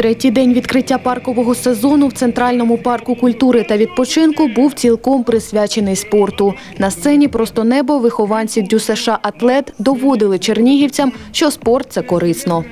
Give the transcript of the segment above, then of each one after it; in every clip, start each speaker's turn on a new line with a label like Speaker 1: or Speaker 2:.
Speaker 1: Третій день відкриття паркового сезону в Центральному парку культури та відпочинку був цілком присвячений спорту. На сцені просто небо вихованці ДЮСШ «Атлет» доводили чернігівцям, що спорт – це корисно.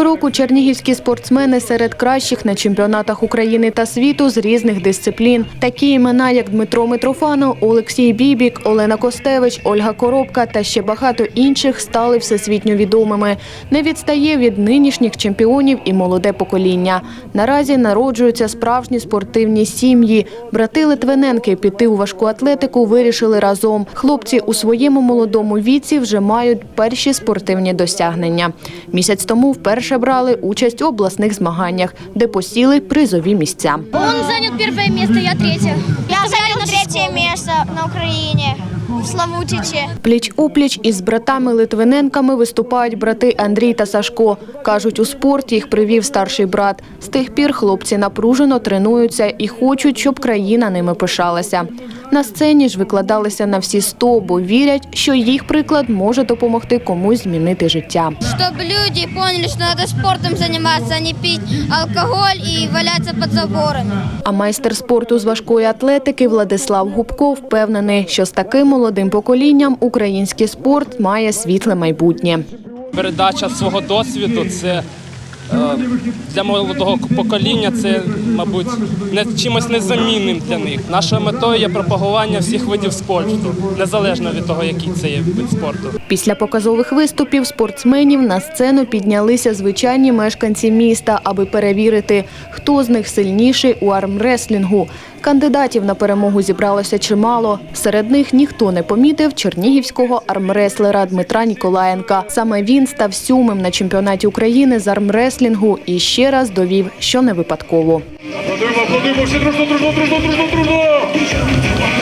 Speaker 1: Щороку чернігівські спортсмени серед кращих на чемпіонатах України та світу з різних дисциплін. Такі імена, як Дмитро Митрофанов, Олексій Бібік, Олена Костевич, Ольга Коробка та ще багато інших стали всесвітньо відомими. Не відстає від нинішніх чемпіонів і молоде покоління. Наразі народжуються справжні спортивні сім'ї. Брати Литвиненки піти у важку атлетику вирішили разом. Хлопці у своєму молодому віці вже мають перші спортивні досягнення. Місяць тому вперше брали участь у обласних змаганнях, де посіли призові місця.
Speaker 2: Он занял первое место, я третье.
Speaker 3: Я занял третье место на Украине, в
Speaker 1: Пліч опліч із братами Литвиненками виступають брати Андрій та Сашко. Кажуть, у спорт їх привів старший брат. З тих пір хлопці напружено тренуються і хочуть, щоб країна ними пишалася. На сцені ж викладалися на всі сто, бо вірять, що їх приклад може допомогти комусь змінити життя.
Speaker 2: Чтобы люди поняли, что надо спортом заниматься, а не пить алкоголь и валяться под заборами.
Speaker 1: А майстер спорту з важкої атлетики Владислав Губко впевнений, що з таким молодим поколінням український спорт має світле майбутнє.
Speaker 4: передача свого досвіду це для молодого покоління це, мабуть, не чимось незамінним для них. Нашою метою є пропагування всіх видів спорту, незалежно від того, який це є вид спорту.
Speaker 1: Після показових виступів спортсменів на сцену піднялися звичайні мешканці міста, аби перевірити, хто з них сильніший у армреслінгу. Кандидатів на перемогу зібралося чимало. Серед них ніхто не помітив чернігівського армреслера Дмитра Ніколаєнка. Саме він став сьомим на чемпіонаті України з армреслінгу і ще раз довів, що не випадково.
Speaker 5: Аплодуємо, аплодуємо, всі дружно, дружно, дружно, дружно, дружно!